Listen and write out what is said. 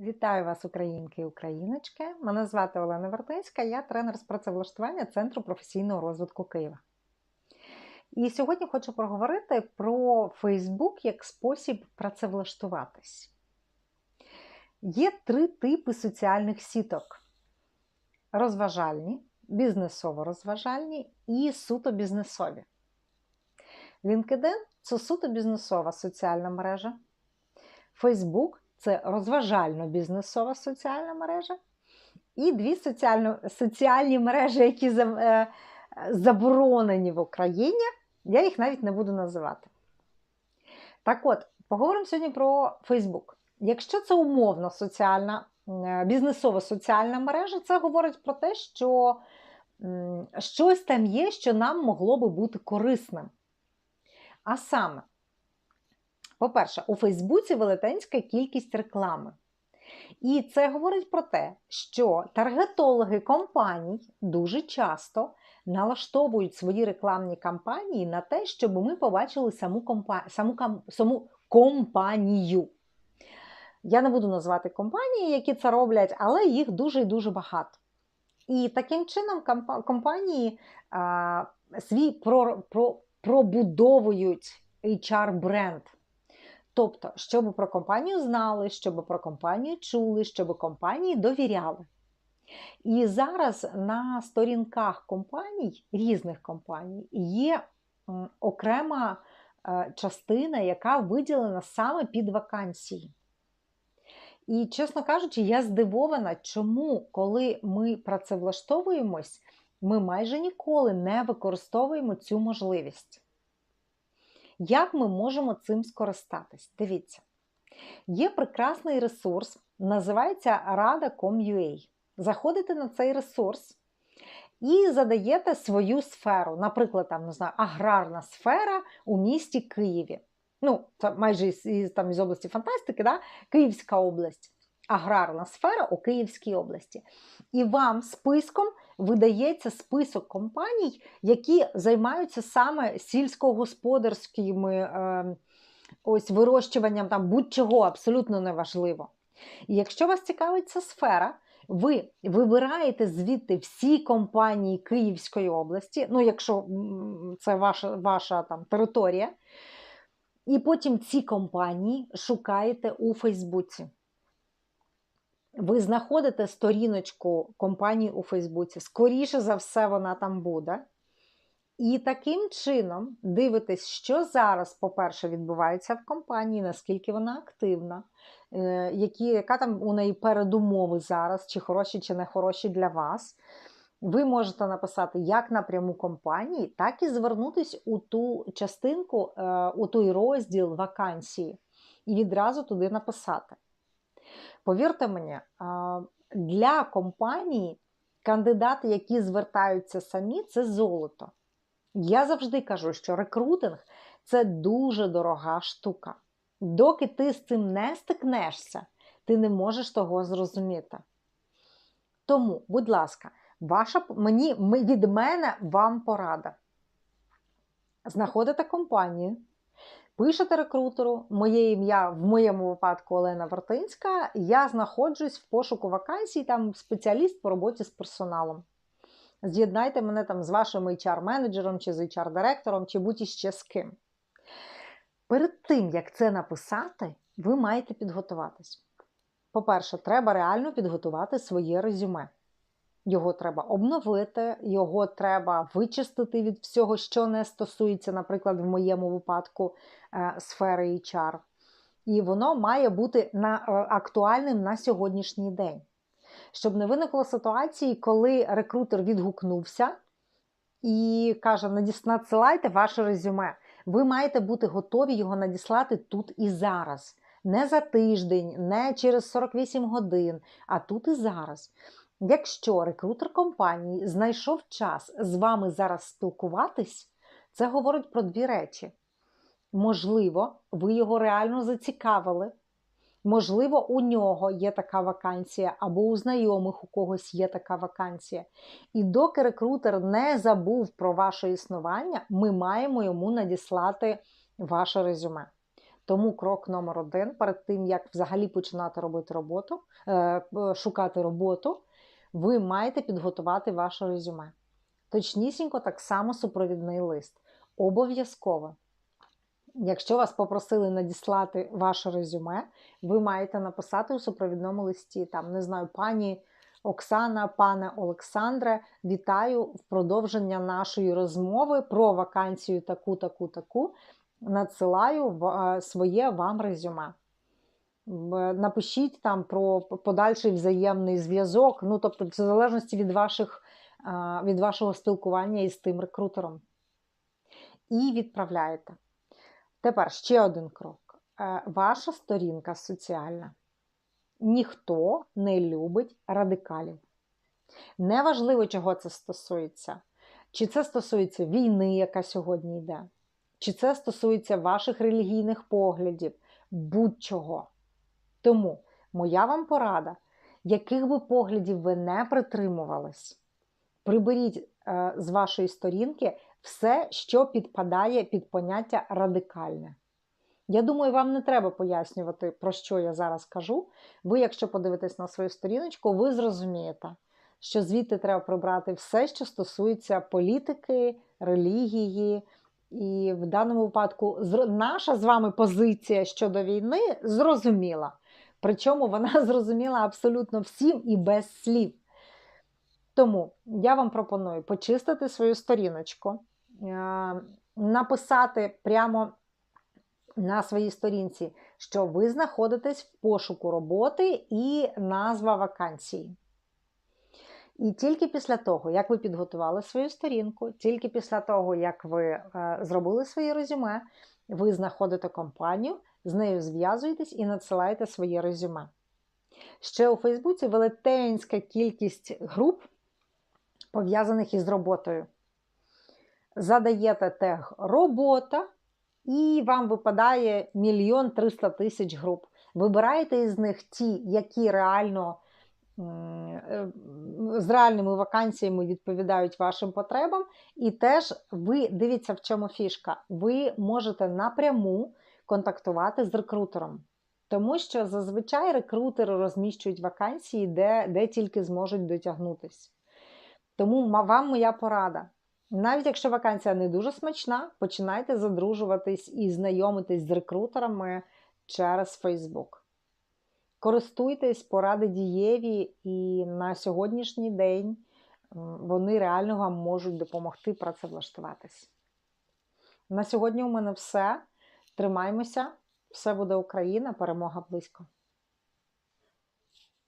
Вітаю вас, українки і україночки. Мене звати Олена Вертинська, я тренер з працевлаштування Центру професійного розвитку Києва. І сьогодні хочу поговорити про Facebook як спосіб працевлаштуватись. Є три типи соціальних сіток: розважальні, бізнесово-розважальні і суто бізнесові. LinkedIn це суто бізнесова соціальна мережа. Facebook це розважально-бізнесова соціальна мережа. І дві соціально, соціальні мережі, які заборонені в Україні, я їх навіть не буду називати. Так от, поговоримо сьогодні про Facebook. Якщо це умовно соціальна, бізнесова соціальна мережа, це говорить про те, що щось там є, що нам могло би бути корисним. А саме, по-перше, у Фейсбуці велетенська кількість реклами. І це говорить про те, що таргетологи компаній дуже часто налаштовують свої рекламні кампанії на те, щоб ми побачили саму, компа... саму, саму компанію. Я не буду назвати компанії, які це роблять, але їх дуже і дуже багато. І таким чином компанії а, свій про, про, пробудовують HR-бренд. Тобто, щоб про компанію знали, щоб про компанію чули, щоб компанії довіряли. І зараз на сторінках компаній, різних компаній, є окрема е, частина, яка виділена саме під вакансії. І, чесно кажучи, я здивована, чому, коли ми працевлаштовуємось, ми майже ніколи не використовуємо цю можливість. Як ми можемо цим скористатись? Дивіться, є прекрасний ресурс, називається Rada.com.ua. Заходите на цей ресурс і задаєте свою сферу. Наприклад, там, не знаю, аграрна сфера у місті Києві. Ну, це майже із, там, із області фантастики, да? Київська область. Аграрна сфера у Київській області. І вам списком видається список компаній, які займаються саме сільськогосподарськими е, ось вирощуванням там будь-чого абсолютно неважливо. І якщо вас цікавить ця сфера, ви вибираєте звідти всі компанії Київської області, ну, якщо це ваша ваша там територія, і потім ці компанії шукаєте у Фейсбуці ви знаходите сторіночку компанії у Фейсбуці, скоріше за все, вона там буде. І таким чином дивитесь, що зараз, по-перше, відбувається в компанії, наскільки вона активна, е, які, яка там у неї передумови зараз, чи хороші, чи не хороші для вас. Ви можете написати як напряму компанії, так і звернутися у ту частинку, е, у той розділ вакансії, і відразу туди написати. Повірте мені, для компанії кандидати, які звертаються самі, це золото. Я завжди кажу, що рекрутинг це дуже дорога штука. Доки ти з цим не стикнешся, ти не можеш того зрозуміти. Тому, будь ласка, ваша, мені, від мене вам порада. Знаходите компанію, Пишете рекрутеру, моє ім'я в моєму випадку Олена Вартинська. Я знаходжусь в пошуку вакансій, там спеціаліст по роботі з персоналом. З'єднайте мене там з вашим HR-менеджером, чи з HR-директором, чи будь-іще з ким. Перед тим, як це написати, ви маєте підготуватись. По-перше, треба реально підготувати своє резюме. Його треба обновити, його треба вичистити від всього, що не стосується, наприклад, в моєму випадку сфери HR. І воно має бути на, е, актуальним на сьогоднішній день. Щоб не виникло ситуації, коли рекрутер відгукнувся і каже: надсилайте ваше резюме. Ви маєте бути готові його надіслати тут і зараз. Не за тиждень, не через 48 годин, а тут і зараз. Якщо рекрутер компанії знайшов час з вами зараз спілкуватись, це говорить про дві речі. Можливо, ви його реально зацікавили. Можливо, у нього є така вакансія, або у знайомих у когось є така вакансія. І доки рекрутер не забув про ваше існування, ми маємо йому надіслати ваше резюме. Тому крок номер один перед тим, як взагалі починати робити роботу, е, е, шукати роботу, ви маєте підготувати ваше резюме. Точнісінько, так само супровідний лист. Обов'язково. Якщо вас попросили надіслати ваше резюме, ви маєте написати у супровідному листі, там, не знаю, пані Оксана, пане Олександре, вітаю в продовження нашої розмови про вакансію таку, таку, таку. Надсилаю е, своє вам резюме. Напишіть там про подальший взаємний зв'язок, ну тобто, в залежності від, ваших, е, від вашого спілкування із тим рекрутером. І відправляєте. Тепер ще один крок. Е, Ваша сторінка соціальна. Ніхто не любить радикалів. Неважливо, чого це стосується. Чи це стосується війни, яка сьогодні йде, чи це стосується ваших релігійних поглядів, будь-чого. Тому моя вам порада, яких би поглядів ви не притримувались, приберіть е, з вашої сторінки все, що підпадає під поняття радикальне. Я думаю, вам не треба пояснювати, про що я зараз кажу. Ви, якщо подивитесь на свою сторіночку, ви зрозумієте, що звідти треба прибрати все, що стосується політики, релігії. І в даному випадку наша з вами позиція щодо війни зрозуміла. Причому вона зрозуміла абсолютно всім і без слів. Тому я вам пропоную почистити свою сторіночку, написати прямо на своїй сторінці, що ви знаходитесь в пошуку роботи і назва вакансії. І тільки після того, як ви підготували свою сторінку, тільки після того, як ви е, зробили своє резюме, ви знаходите компанію, з нею зв'язуєтесь і надсилаєте своє резюме. Ще у Фейсбуці велетенська кількість груп, пов'язаних із роботою. Задаєте тег робота, і вам випадає мільйон триста тисяч груп. Вибираєте із них ті, які реально е, з реальними вакансіями відповідають вашим потребам. І теж ви дивіться, в чому фішка. Ви можете напряму контактувати з рекрутером. Тому що зазвичай рекрутери розміщують вакансії, де, де тільки зможуть дотягнутися. Тому вам моя порада. Навіть якщо вакансія не дуже смачна, починайте задружуватись і знайомитись з рекрутерами через Facebook. Користуйтесь поради дієві, і на сьогоднішній день вони реально вам можуть допомогти працевлаштуватись. На сьогодні у мене все. Тримаймося, все буде Україна, перемога близько.